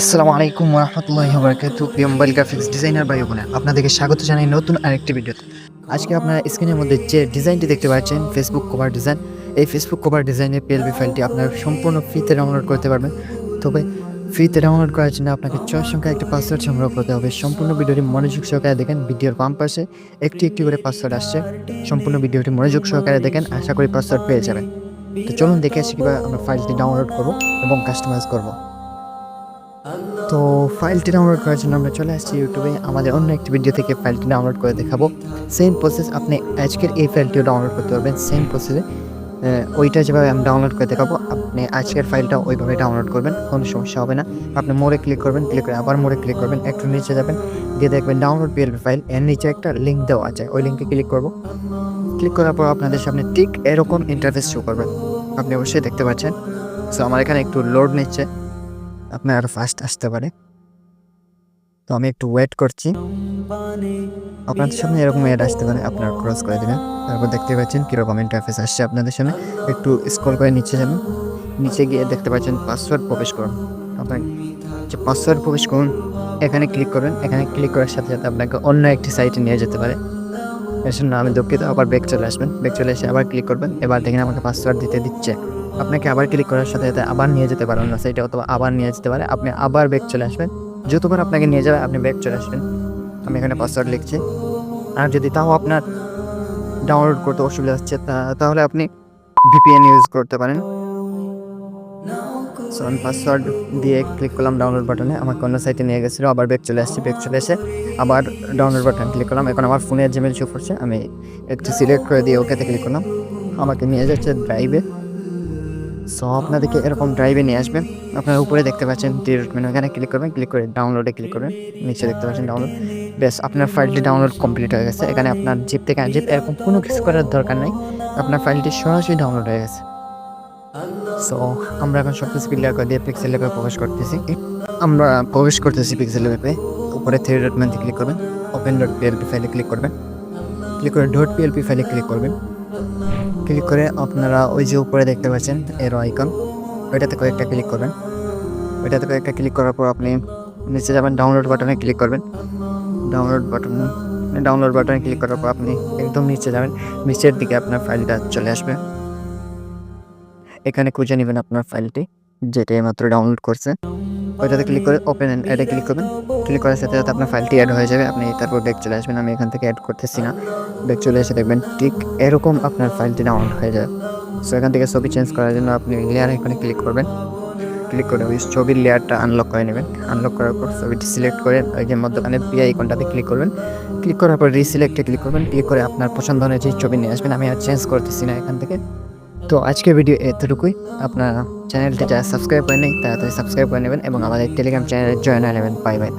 আসসালামু আলাইকুম রহমতুল্লাহি বরকাতু মোবাইল গ্রাফিক্স ডিজাইনার ভাই বোনে আপনাদেরকে স্বাগত জানাই নতুন আরেকটি ভিডিওতে। আজকে আপনারা স্ক্রিনের মধ্যে যে ডিজাইনটি দেখতে পাচ্ছেন ফেসবুক কভার ডিজাইন এই ফেসবুক কভার ডিজাইনের পিএলবি ফাইলটি আপনারা সম্পূর্ণ ফ্রিতে ডাউনলোড করতে পারবেন। তবে ফ্রিতে ডাউনলোড করার জন্য আপনাকে ছয় সংখ্যা একটা পাসওয়ার্ড সংগ্রহ করতে হবে। সম্পূর্ণ ভিডিওটি মনোযোগ সহকারে দেখেন, ভিডিওর বাম পাশে একটি একটি করে পাসওয়ার্ড আসছে। সম্পূর্ণ ভিডিওটি মনোযোগ সহকারে দেখেন, আশা করি পাসওয়ার্ড পেয়ে যাবেন। তো চলুন দেখে আসি কীভাবে আমরা ফাইলটি ডাউনলোড করব এবং কাস্টমাইজ করব। তো ফাইলটি ডাউনলোড করার জন্য আমরা চলে আসছি ইউটিউবে। আমাদের অন্য একটি ভিডিও থেকে ফাইলটি ডাউনলোড করে দেখাবো। সেম প্রসেস আপনি আজকের এই ফাইলটিও ডাউনলোড করতে পারবেন। সেম প্রসেসে ওইটা যেভাবে আমি ডাউনলোড করে দেখাবো, আপনি আজকের ফাইলটা ওইভাবে ডাউনলোড করবেন, কোনো সমস্যা হবে না। আপনি মোড়ে ক্লিক করবেন ক্লিক করে আবার মোড়ে ক্লিক করবেন, একটু নিচে যাবেন দিয়ে দেখবেন ডাউনলোড পিএলপি ফাইল এর নিচে একটা লিঙ্ক দেওয়া আছে। ওই লিঙ্কে ক্লিক করব। ক্লিক করার পর আপনাদের সামনে ঠিক এরকম ইন্টারফেস শো করবেন আপনি অবশ্যই দেখতে পাচ্ছেন। সো আমার এখানে একটু লোড নিচ্ছে। আপনার আরও ফাস্ট আসতে পারে। তো আমি একটু ওয়েট করছি। আপনাদের সামনে এরকম এড আসতে পারে, আপনার ক্রস করে দেবেন। তারপর দেখতে পাচ্ছেন কীরকম ইন্টারফেস আসছে আপনাদের সামনে। একটু স্ক্রল করে নিচে যাবেন নিচে গিয়ে দেখতে পাচ্ছেন পাসওয়ার্ড প্রবেশ করুন। আপনার যে পাসওয়ার্ড প্রবেশ করুন, এখানে ক্লিক করবেন এখানে ক্লিক করার সাথে সাথে আপনাকে অন্য একটি সাইটে নিয়ে যেতে পারে। এর জন্য আমি দুঃখিত, আবার ব্যাক চলে আসবেন। ব্যাক চলে এসে আবার ক্লিক করবেন। এবার দেখেন আমাকে পাসওয়ার্ড দিতে দিচ্ছে। আপনাকে আবার ক্লিক করার সাথে সাথে আবার নিয়ে যেতে পারেন। না সাইটে অথবা আবার নিয়ে যেতে পারে। আপনি আবার ব্যাক চলে আসবেন। যতবার আপনাকে নিয়ে যাবে, আপনি ব্যাক চলে আসবেন। আমি এখানে পাসওয়ার্ড লিখছি। আর যদি তাও আপনার ডাউনলোড করতে অসুবিধা হচ্ছে তাহলে আপনি ভিপিএন ইউজ করতে পারেন। আমি পাসওয়ার্ড দিয়ে ক্লিক করলাম ডাউনলোড বাটনে আমাকে অন্য সাইটে নিয়ে গেছিল, আবার ব্যাক চলে আসছে ব্যাক চলে এসে আবার ডাউনলোড বাটন ক্লিক করলাম। এখন আমার ফোনের জিমেল শো করছে। আমি একটু সিলেক্ট করে দিয়ে ওকেতে ক্লিক করলাম। আমাকে নিয়ে যাচ্ছে ড্রাইভে সো আপনাদেরকে এরকম ড্রাইভে নিয়ে আসবে আপনারা উপরে দেখতে পাচ্ছেন ডিরেক্ট মেনু এখানে ক্লিক করবেন ক্লিক করে ডাউনলোডে ক্লিক করবেন। নিচে দেখতে পাচ্ছেন ডাউনলোড বেশ, আপনার ফাইলটি ডাউনলোড কমপ্লিট হয়ে গেছে। এখানে আপনার জিপ থেকে জিপ এরকম কোনো কিছু করার দরকার নেই। আপনার ফাইলটি সরাসরি ডাউনলোড হয়ে গেছে। সো আমরা এখন সব কিছু ক্লিয়ার করে দিয়ে পিক্সেল ল্যাবে প্রবেশ করতেছি। আমরা প্রবেশ করতেছি পিক্সেল ল্যাবে উপরে থ্রি ডট ক্লিক করবেন। ওপেন ডট পিএলপি ফাইলে ক্লিক করবেন। ক্লিক করে ডট পিএলপি ফাইলে ক্লিক করবেন। ক্লিক করে আপনারা ওই যে উপরে দেখতে পাচ্ছেন এর আইকন, ওইটাতে কয়েকটা ক্লিক করবেন। ওইটাতে কয়েকটা ক্লিক করার পর আপনি নিচে যাবেন ডাউনলোড বাটনে ক্লিক করবেন। ডাউনলোড বাটনে ডাউনলোড বাটনে ক্লিক করার পর আপনি একদম নিচে যাবেন, নিচের দিকে আপনার ফাইলটা চলে আসবে। এখানে খুঁজে নেবেন আপনার ফাইলটি, যেটা মাত্র ডাউনলোড করছে। ওইটাতে ক্লিক করে ওপেন অ্যাডে ক্লিক করবেন। ক্লিক করার সাথে সাথে আপনার ফাইলটি অ্যাড হয়ে যাবে, আপনি তারপর ব্যাক চলে আসবেন। আমি এখান থেকে অ্যাড করতেছি না। ব্যাক চলে এসে দেখবেন, ঠিক এরকম আপনার ফাইলটি ডাউনলোড হয়ে যাবে। সো এখান থেকে ছবি চেঞ্জ করার জন্য আপনি লেয়ার এখানে ক্লিক করবেন। ক্লিক করে ওই ছবির লেয়ারটা আনলক করে নেবেন। আনলক করার পর ছবিটি সিলেক্ট করে ওই যে মধ্যখানে পি আইকনটাতে ক্লিক করবেন। ক্লিক করার পর রিসিলেক্টে ক্লিক করবেন। ক্লিক করে আপনার পছন্দ অনুযায়ী ছবি নিয়ে আসবেন, আমি আর চেঞ্জ করতেছি না এখান থেকে। তো আজকের ভিডিও এতটুকুই। আপনার চ্যানেলটি যারা সাবস্ক্রাইব করে নেই তাড়াতাড়ি সাবস্ক্রাইব করে নেবেন এবং আমাদের টেলিগ্রাম চ্যানেলে জয়েন হয়ে নেবেন। Bye bye